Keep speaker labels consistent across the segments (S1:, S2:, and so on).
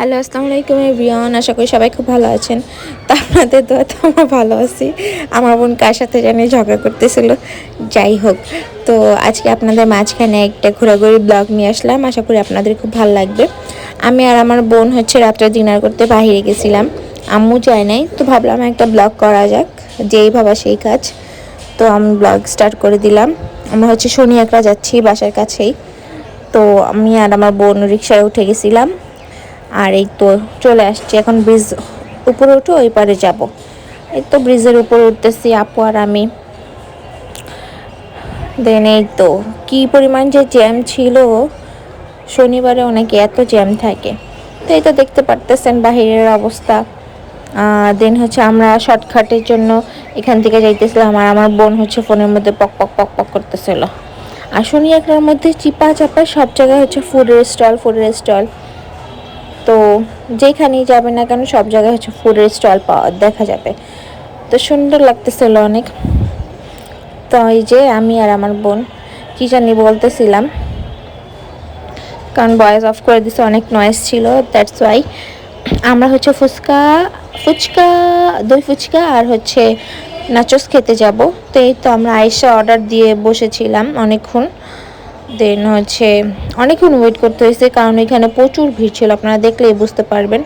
S1: Hello আসসালামু আলাইকুম everyone আশা করি সবাই খুব ভালো আছেন। তা আপনাদের তো তো আমরা ভালো আছি। আমার বোন কার সাথে জানি ঝগড়া করতেছিল। যাই হোক, তো আজকে আপনাদের মাঝখানে একটা ঘোরাঘুরি ব্লগ নিয়ে আসলাম। আশা করি আপনাদের খুব ভালো লাগবে। আমি আর আমার বোন হচ্ছে রাত্রে ডিনার করতে বাহিরে গেছিলাম। আম্মু যায় নাই, তো ভাবলাম একটা ব্লগ করা যাক। যেই ভাবা সেই কাজ। তো আমি ব্লগ স্টার্ট করে দিলাম। আমরা হচ্ছে শনি একরা যাচ্ছি বাসার কাছেই। তো আমি আর আমার বোন রিক্সায় উঠে গেছিলাম। আর এই তো চলে আসছি। এখন ব্রিজ উপরে উঠে ওই পারে যাব। এই তো ব্রিজের উপরে উঠতেছি আপু আর আমি। দেন এই তো কি পরিমাণ যে জ্যাম ছিল, শনিবারে অনেকে এত জ্যাম থাকে। তো এই তো দেখতে পারতেছেন বাহিরের অবস্থা। দেন হচ্ছে আমরা শর্টকাটের জন্য এখান থেকে যাইতেছিলাম আর আমার বোন হচ্ছে ফোনের মধ্যে পক পক পক পক করতেছিল। আর শনি একটার মধ্যে চিপা চাপা সব জায়গায় হচ্ছে ফুডের স্টল ফুডের স্টল তো যেখানেই যাবে না কেন সব জায়গায় হচ্ছে ফুডের স্টল পাওয়া, দেখা যাবে। তো সুন্দর লাগতেছিল অনেক। তো এই যে আমি আর আমার বোন, কী জানি বলতেছিলাম। কারণ বয়েস অফ করে দিছে, অনেক নয়েস ছিল দ্যাটস ওয়াই আমরা হচ্ছে ফুচকা ফুচকা, দই ফুচকা আর হচ্ছে নাচস খেতে যাব। তো এই তো আমরা আয়েসা অর্ডার দিয়ে বসেছিলাম অনেকক্ষণ। দেন হচ্ছে অনেকক্ষণ ওয়েট করতে হয়েছে, কারণ এখানে প্রচুর ভিড় ছিল, আপনারা দেখলেই বুঝতে পারবেন।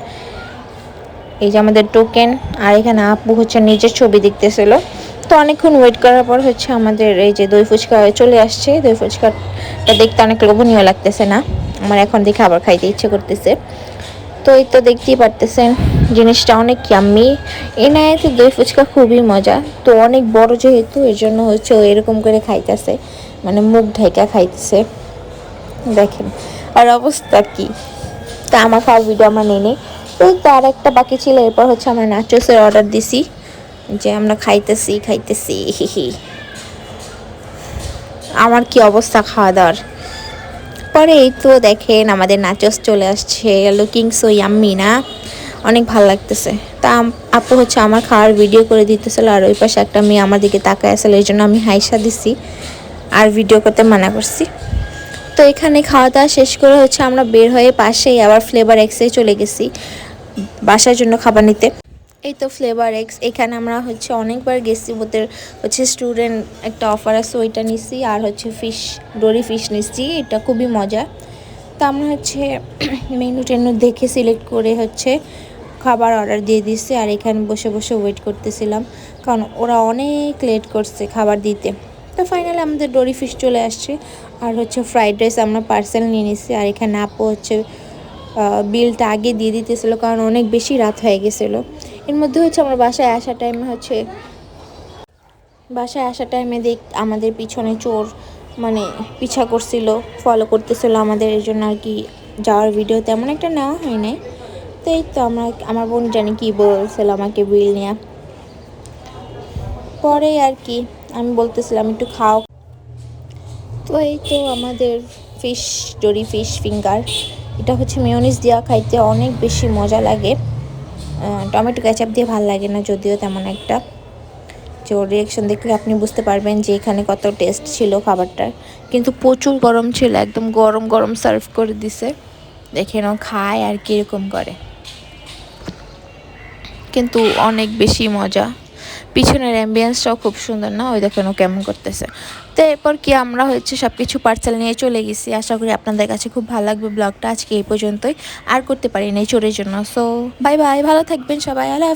S1: এই যে আমাদের টোকেন আর এখানে আপু হচ্ছে নিজের ছবি দেখতেছিল। তো অনেকক্ষণ ওয়েট করার পর হচ্ছে আমাদের এই যে দই ফুচকা চলে আসছে। দই ফুচকাটা দেখতে অনেক লোভনীয় লাগতেছে না। আমার এখন দেখে আবার খাইতে ইচ্ছে করতেছে। তো এই তো দেখতেই পারতেছেন। জিনিসটা অনেক ইয়াম্মি এনায়েতে দই ফুচকা খুবই মজা। তো অনেক বড় যেহেতু এর জন্য হচ্ছে ও এরকম করে খাইতেছে। মানে মুখ ঢাইকা খাইতেছে। দেখেন, আর অবস্থা কি? তা আমার খাওয়ার ভিডিও আমার নেই। তো তার একটা বাকি ছিল, এরপর হচ্ছে আমরা নাচোসের অর্ডার দিছি। যে আমরা খাইতেছি খাইতেছি। হি হি আমার কি অবস্থা খাওয়া দাওয়ার পরে এই তো দেখেন, আমাদের নাচস চলে আসছে। লুকিং সো ইয়াম্মি না? অনেক ভালো লাগতেছে। তা আপু হচ্ছে আমার খাওয়ার ভিডিও করে দিতেছিল আর ওই পাশে একটা মেয়ে আমার দিকে তাকায় আসলে এই জন্য আমি হাইসা দিছি। আর ভিডিও করতে মানা করছি। তো এখানে খাওয়া দাওয়া শেষ করে হচ্ছে আমরা বের হয়ে পাশেই আবার ফ্লেভার এক্সে চলে গেছি, বাসার জন্য খাবার নিতে। এই তো ফ্লেভার এক্স এখানে আমরা হচ্ছে অনেকবার গেছি, ওদের হচ্ছে স্টুডেন্ট একটা অফার আছে, ওইটা নিছি আর হচ্ছে ফিশ ডোরি ফিশ নিচ্ছি এটা খুবই মজা। তো আমরা হচ্ছে মেনু টেনু দেখে সিলেক্ট করে হচ্ছে খাবার অর্ডার দিয়ে দিচ্ছি আর এখানে বসে বসে ওয়েট করতেছিলাম, কারণ ওরা অনেক লেট করছে খাবার দিতে। তো ফাইনালি আমাদের ডোরি ফিশ চলে আসছে আর হচ্ছে ফ্রাইড রাইস আমরা পার্সেল নিয়ে নিচ্ছি আর এখানে আপু হচ্ছে বিলটা আগে দিয়ে দিতেছিলো কারণ অনেক বেশি রাত হয়ে গেছিল। এর মধ্যে হচ্ছে আমার বাসায় আসা টাইমে হচ্ছে, বাসায় আসা টাইমে দেখ, আমাদের পিছনে চোর মানে পিছা করছিল ফলো করতেছিল আমাদের এই জন্য আর কি যাওয়ার ভিডিও তেমন একটা নেওয়া হয় নাই। তো এই তো আমরা, আমার বোন জানি কি বলছিল আমাকে বিল নেওয়া পরে আর কি, আমি বলতেছিলাম একটু খাও। তো এই তো আমাদের ফিশ ডরি ফিশ ফিঙ্গার এটা হচ্ছে মেয়নিস দেওয়া খাইতে অনেক বেশি মজা লাগে। টমেটো ক্যাচাপ দিয়ে ভালো লাগে না যদিও তেমন একটা। যে ওর রিয়াকশন দেখলে আপনি বুঝতে পারবেন যে এখানে কত টেস্ট ছিল খাবারটার। কিন্তু প্রচুর গরম ছিল, একদম গরম গরম সার্ভ করে দিছে। দেখেন ও খায় আর কীরকম করে। কিন্তু অনেক বেশি মজা। পিছনের অ্যাম্বিয়েন্সটাও খুব সুন্দর, না? ওই দেখেন ও কেমন করতেছে। তো এরপর কি আমরা হচ্ছে সব কিছু পার্সেল নিয়ে চলে গেছি। আশা করি আপনাদের কাছে খুব ভালো লাগবে ব্লগটা আজকে এই পর্যন্তই। আর করতে পারি না চোরের জন্য। সো বাই বাই ভালো থাকবেন সবাই। আল্লাহ